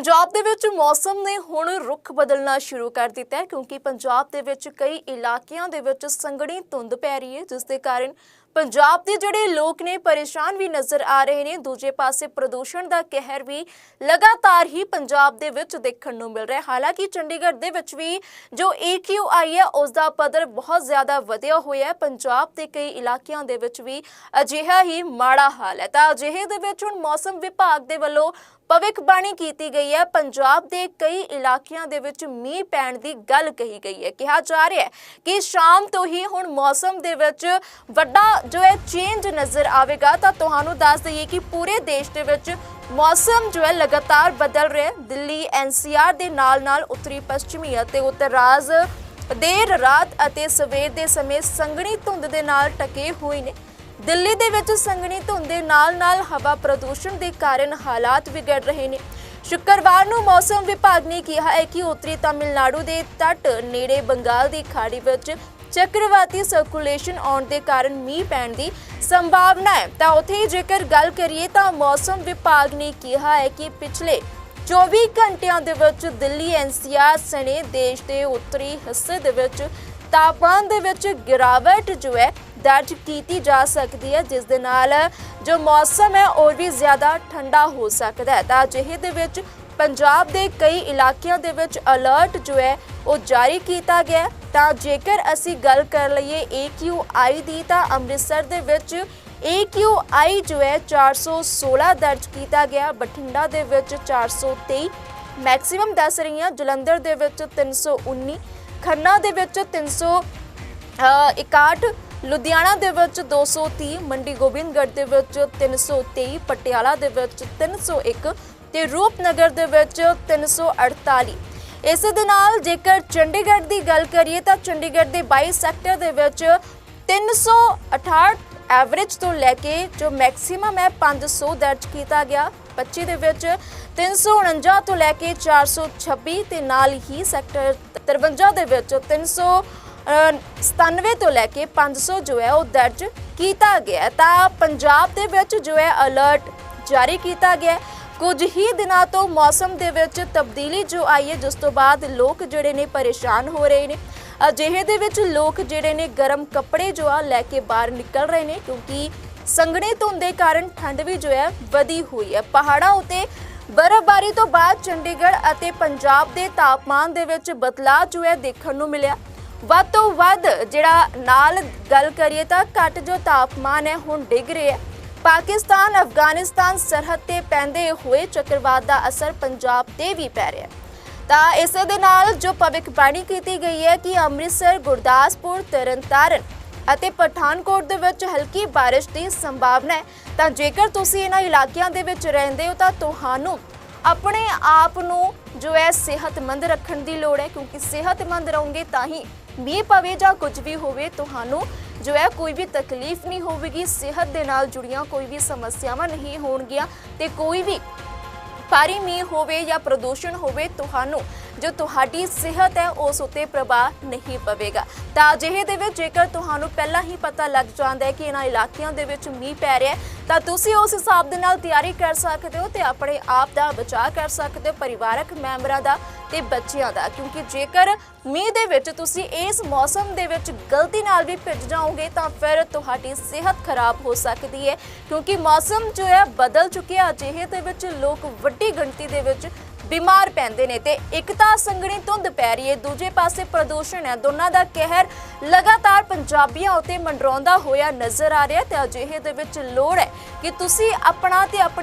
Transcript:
ਪੰਜਾਬ ਦੇ ਵਿੱਚ ਮੌਸਮ ਨੇ ਹੁਣ ਰੁਖ ਬਦਲਣਾ ਸ਼ੁਰੂ ਕਰ ਦਿੱਤਾ ਹੈ, ਕਿਉਂਕਿ ਪੰਜਾਬ ਦੇ ਵਿੱਚ ਕਈ ਇਲਾਕਿਆਂ ਦੇ ਵਿੱਚ ਸੰਘਣੀ ਧੁੰਦ ਪੈ ਰਹੀ ਹੈ, ਜਿਸ ਦੇ ਕਾਰਨ ਪੰਜਾਬ ਦੇ ਜਿਹੜੇ ਲੋਕ ਨੇ ਪਰੇਸ਼ਾਨ ਵੀ ਨਜ਼ਰ ਆ ਰਹੇ ਨੇ। ਦੂਜੇ ਪਾਸੇ ਪ੍ਰਦੂਸ਼ਣ ਦਾ ਕਹਿਰ ਵੀ ਲਗਾਤਾਰ ਹੀ ਪੰਜਾਬ ਦੇ ਵਿੱਚ ਦੇਖਣ ਨੂੰ ਮਿਲ ਰਿਹਾ ਹਾਲਾਂਕਿ ਚੰਡੀਗੜ੍ਹ ਦੇ ਵਿੱਚ ਵੀ ਜੋ AQI ਹੈ, ਉਸ ਦਾ ਪੱਧਰ ਬਹੁਤ ਜ਼ਿਆਦਾ ਵਧਿਆ ਹੋਇਆ ਹੈ। ਪੰਜਾਬ ਦੇ ਕਈ ਇਲਾਕਿਆਂ ਦੇ ਵਿੱਚ ਵੀ ਅਜਿਹਾ ਹੀ ਮਾੜਾ ਹਾਲ ਹੈ। ਤਾਂ ਅਜਿਹੇ ਦੇ ਵਿੱਚ ਹੁਣ ਮੌਸਮ ਵਿਭਾਗ ਦੇ ਵੱਲੋਂ ਭਵਿੱਖਬਾਣੀ ਕੀਤੀ ਗਈ ਹੈ। ਪੰਜਾਬ ਦੇ ਕਈ ਇਲਾਕਿਆਂ ਦੇ ਵਿੱਚ ਮੀਂਹ ਪੈਣ ਦੀ ਗੱਲ ਕਹੀ ਗਈ ਹੈ। ਕਿਹਾ ਜਾ ਰਿਹਾ ਹੈ ਕਿ ਸ਼ਾਮ ਤੋਂ ਹੀ ਹੁਣ ਮੌਸਮ ਦੇ ਵਿੱਚ ਵੱਡਾ ਜੋ ਹੈ ਚੇਂਜ ਨਜ਼ਰ ਆਵੇਗਾ। ਤਾਂ ਤੁਹਾਨੂੰ ਦੱਸ ਦਈਏ ਕਿ ਪੂਰੇ ਦੇਸ਼ ਦੇ ਵਿੱਚ ਮੌਸਮ ਜੋ ਹੈ ਲਗਾਤਾਰ ਬਦਲ ਰਿਹਾ ਹੈ। ਦਿੱਲੀ ਐਨਸੀਆਰ ਦੇ ਨਾਲ-ਨਾਲ ਉੱਤਰੀ ਪੱਛਮੀ ਅਤੇ ਉੱਤਰ ਰਾਜ ਦੇਰ ਰਾਤ ਅਤੇ ਸਵੇਰ ਦੇ ਸਮੇਂ ਸੰਘਣੀ ਧੁੰਦ ਦੇ ਨਾਲ ਟਕੇ ਹੋਏ ਨੇ। ਦਿੱਲੀ ਦੇ ਵਿੱਚ ਸੰਘਣੀ ਧੁੰਦ ਦੇ ਨਾਲ-ਨਾਲ ਹਵਾ ਪ੍ਰਦੂਸ਼ਣ ਦੇ ਕਾਰਨ ਹਾਲਾਤ ਵਿਗੜ ਰਹੇ ਨੇ। ਸ਼ੁੱਕਰਵਾਰ ਨੂੰ ਮੌਸਮ ਵਿਭਾਗ ਨੇ ਕਿਹਾ ਹੈ ਕਿ ਉੱਤਰੀ ਤਾਮਿਲਨਾਡੂ ਦੇ ਤੱਟ ਨੇੜੇ ਬੰਗਾਲ ਦੀ ਖਾੜੀ ਵਿੱਚ ਚੱਕਰਵਾਤੀ ਸਰਕੂਲੇਸ਼ਨ ਆਉਣ ਦੇ ਕਾਰਨ ਮੀਂਹ ਪੈਣ ਦੀ ਸੰਭਾਵਨਾ ਹੈ। ਤਾਂ ਉੱਥੇ ਹੀ ਜੇਕਰ ਗੱਲ ਕਰੀਏ ਤਾਂ ਮੌਸਮ ਵਿਭਾਗ ਨੇ ਕਿਹਾ ਹੈ ਕਿ ਪਿਛਲੇ 24 ਘੰਟਿਆਂ ਦੇ ਵਿੱਚ ਦਿੱਲੀ ਐਨਸੀਆਰ ਸਣੇ ਦੇਸ਼ ਦੇ ਉੱਤਰੀ ਹਿੱਸੇ ਦੇ ਵਿੱਚ ਤਾਪਮਾਨ ਦੇ ਵਿੱਚ ਗਿਰਾਵਟ ਜੋ ਹੈ ਦਰਜ ਕੀਤੀ ਜਾ ਸਕਦੀ ਹੈ ਜਿਸ ਦੇ ਨਾਲ ਜੋ ਮੌਸਮ ਹੈ ਉਹ ਵੀ ਜ਼ਿਆਦਾ ਠੰਡਾ ਹੋ ਸਕਦਾ ਹੈ। ਤਾਂ ਅਜਿਹੇ ਦੇ ਵਿੱਚ ਪੰਜਾਬ ਦੇ ਕਈ ਇਲਾਕਿਆਂ ਦੇ ਵਿੱਚ ਅਲਰਟ ਜੋ ਹੈ ਉਹ ਜਾਰੀ ਕੀਤਾ ਗਿਆ ਤਾਂ ਜੇਕਰ ਅਸੀਂ ਗੱਲ ਕਰ ਲਈਏ AQI ਦੀ ਤਾਂ ਅੰਮ੍ਰਿਤਸਰ ਦੇ ਵਿੱਚ AQI ਜੋ ਹੈ 416 ਦਰਜ ਕੀਤਾ ਗਿਆ ਬਠਿੰਡਾ ਦੇ ਵਿੱਚ 423 ਮੈਕਸਿਮਮ ਦੱਸ ਰਹੀ ਹਾਂ ਜਲੰਧਰ ਦੇ ਵਿੱਚ 319 ਖੰਨਾ ਦੇ ਵਿੱਚ 300 ਅ, 61 ਲੁਧਿਆਣਾ ਦੇ ਵਿੱਚ 230 ਮੰਡੀ ਗੋਬਿੰਦਗੜ੍ਹ ਦੇ ਵਿੱਚ 323 ਪਟਿਆਲਾ ਦੇ ਵਿੱਚ 301 ਤੇ ਰੂਪਨਗਰ ਦੇ ਵਿੱਚ 348 ਇਸ ਦੇ ਨਾਲ ਜੇਕਰ ਚੰਡੀਗੜ੍ਹ ਦੀ ਗੱਲ ਕਰੀਏ ਤਾਂ ਚੰਡੀਗੜ੍ਹ ਦੇ 22 ਸੈਕਟਰ ਦੇ ਵਿੱਚ 368 ਐਵਰੇਜ ਤੋਂ ਲੈ ਕੇ ਜੋ ਮੈਕਸਿਮਮ ਹੈ 500 ਦਰਜ ਕੀਤਾ ਗਿਆ। 25 ਦੇ ਵਿੱਚ 349 ਤੋਂ ਲੈ ਕੇ 426 ਤੇ ਨਾਲ ਹੀ ਸੈਕਟਰ 53 ਦੇ ਵਿੱਚ 300 ਅ, 97 ਤੋਂ ਲੈ ਕੇ 500 ਜੋ ਹੈ ਉਹ ਦਰਜ ਕੀਤਾ ਗਿਆ ਤਾਂ ਪੰਜਾਬ ਦੇ ਵਿੱਚ ਜੋ ਹੈ ਅਲਰਟ ਜਾਰੀ ਕੀਤਾ ਗਿਆ ਕੁਝ ਹੀ ਦਿਨਾਂ ਤੋਂ ਮੌਸਮ ਦੇ ਵਿੱਚ ਤਬਦੀਲੀ ਜੋ ਆਈ ਹੈ, ਜਿਸ ਤੋਂ ਬਾਅਦ ਲੋਕ ਜਿਹੜੇ ਨੇ ਪਰੇਸ਼ਾਨ ਹੋ ਰਹੇ ਨੇ। ਅਜਿਹੇ ਦੇ ਵਿੱਚ ਲੋਕ ਜਿਹੜੇ ਨੇ ਗਰਮ ਕੱਪੜੇ ਜੋ ਆ ਲੈ ਕੇ ਬਾਹਰ ਨਿਕਲ ਰਹੇ ਨੇ, ਕਿਉਂਕਿ ਸੰਘਣੇ ਧੁੰਦ ਦੇ ਕਾਰਨ ਠੰਡ ਵੀ ਜੋ ਹੈ ਵਧੀ ਹੋਈ ਹੈ। ਪਹਾੜਾਂ ਉਤੇ ਬਰਫ਼ਬਾਰੀ ਤੋਂ ਬਾਅਦ ਚੰਡੀਗੜ੍ਹ ਅਤੇ ਪੰਜਾਬ ਦੇ ਤਾਪਮਾਨ ਦੇ ਵਿੱਚ ਬਦਲਾਅ ਜੋ ਹੈ ਦੇਖਣ ਨੂੰ ਮਿਲਿਆ। ਵੱਧ ਤੋਂ ਵੱਧ ਜਿਹੜਾ ਨਾਲ ਗੱਲ ਕਰੀਏ ਤਾਂ ਘੱਟ ਜੋ ਤਾਪਮਾਨ ਹੈ, ਹੁਣ ਡਿੱਗ ਰਿਹਾ ਹੈ। ਪਾਕਿਸਤਾਨ, ਅਫਗਾਨਿਸਤਾਨ ਸਰਹੱਦ ਤੇ ਪੈਂਦੇ ਹੋਏ ਚੱਕਰਵਾਤ ਦਾ ਅਸਰ ਪੰਜਾਬ ਤੇ ਵੀ ਪੈ ਰਿਹਾ ਹੈ। ਤਾਂ ਇਸ ਦੇ ਨਾਲ ਜੋ ਭਵਿੱਖਬਾਣੀ ਕੀਤੀ ਗਈ ਹੈ ਕਿ ਅੰਮ੍ਰਿਤਸਰ, ਗੁਰਦਾਸਪੁਰ, ਤਰਨਤਾਰਨ ਅਤੇ ਪਠਾਨਕੋਟ ਦੇ ਵਿੱਚ ਹਲਕੀ ਬਾਰਿਸ਼ ਦੀ ਸੰਭਾਵਨਾ ਹੈ। ਤਾਂ ਜੇਕਰ ਤੁਸੀਂ ਇਹਨਾਂ ਇਲਾਕਿਆਂ ਦੇ ਵਿੱਚ ਰਹਿੰਦੇ ਹੋ ਤਾਂ ਤੁਹਾਨੂੰ ਆਪਣੇ ਆਪ ਨੂੰ ਜੋ ਹੈ ਸਿਹਤਮੰਦ ਰੱਖਣ ਦੀ ਲੋੜ ਹੈ, ਕਿਉਂਕਿ ਸਿਹਤਮੰਦ ਰਹੋਗੇ ਤਾਂ ਹੀ ਮੀਂਹ ਪਵੇ ਜਾਂ ਕੁਝ ਵੀ ਹੋਵੇ, ਤੁਹਾਨੂੰ ਜੋ ਹੈ ਕੋਈ ਵੀ ਤਕਲੀਫ ਨਹੀਂ ਹੋਵੇਗੀ, ਸਿਹਤ ਦੇ ਨਾਲ ਜੁੜੀਆਂ ਕੋਈ ਵੀ ਸਮੱਸਿਆਵਾਂ ਨਹੀਂ ਹੋਣਗੀਆਂ ਤੇ ਕੋਈ ਵੀ ਭਾਰੀ ਮੀਂਹ ਹੋਵੇ ਜਾਂ ਪ੍ਰਦੂਸ਼ਣ ਹੋਵੇ, ਤੁਹਾਨੂੰ ਜੋ ਤੁਹਾਡੀ ਸਿਹਤ ਹੈ, ਉਸ ਉੱਤੇ ਪ੍ਰਭਾਵ ਨਹੀਂ ਪਵੇਗਾ। ਤਾਂ ਅਜਿਹੇ ਦੇ ਵਿੱਚ ਜੇਕਰ ਤੁਹਾਨੂੰ ਪਹਿਲਾਂ ਹੀ ਪਤਾ ਲੱਗ ਜਾਂਦਾ ਹੈ ਕਿ ਇਹਨਾਂ ਇਲਾਕਿਆਂ ਦੇ ਵਿੱਚ ਮੀਂਹ ਪੈ ਰਿਹਾ ਹੈ, ਤਾਂ ਤੁਸੀਂ ਉਸ ਹਿਸਾਬ ਦੇ ਨਾਲ ਤਿਆਰੀ ਕਰ ਸਕਦੇ ਹੋ ਤੇ ਆਪਣੇ ਆਪ ਦਾ ਬਚਾਅ ਕਰ ਸਕਦੇ ਹੋ, ਪਰਿਵਾਰਕ ਮੈਂਬਰਾਂ ਦਾ ਤੇ ਬੱਚਿਆਂ ਦਾ, ਕਿਉਂਕਿ ਜੇਕਰ ਮੀਂਹ ਦੇ ਵਿੱਚ ਤੁਸੀਂ ਇਸ ਮੌਸਮ ਦੇ ਵਿੱਚ ਗਲਤੀ ਨਾਲ ਵੀ ਭਿੱਜ ਜਾਓਗੇ, ਤਾਂ ਫਿਰ ਤੁਹਾਡੀ ਸਿਹਤ ਖਰਾਬ ਹੋ ਸਕਦੀ ਹੈ। ਕਿਉਂਕਿ ਮੌਸਮ ਜੋ ਹੈ, ਬਦਲ ਚੁੱਕਿਆ। ਅਜਿਹੇ ਦੇ ਵਿੱਚ ਲੋਕ ਵੱਡੀ ਗਿਣਤੀ ਦੇ ਵਿੱਚ ਬਿਮਾਰ ਪੈਂਦੇ ਨੇ ਤੇ ਇੱਕ ਤਾਂ ਸੰਘਣੀ ਧੁੰਦ ਪੈ ਰਹੀ ਹੈ। ਦੂਜੇ ਪਾਸੇ ਪ੍ਰਦੂਸ਼ਣ ਹੈ। ਦੋਨਾਂ ਦਾ ਕਹਿਰ ਲਗਾਤਾਰ ਪੰਜਾਬੀਆਂ ਉਤੇ ਮੰਡਰਾਉਂਦਾ ਹੋਇਆ ਨਜ਼ਰ ਆ ਰਿਹਾ ਤੇ ਅਜਿਹੇ ਦੇ ਵਿੱਚ ਲੋੜ ਹੈ ਕਿ ਤੁਸੀਂ ਆਪਣਾ ਤੇ ਆਪਣੇ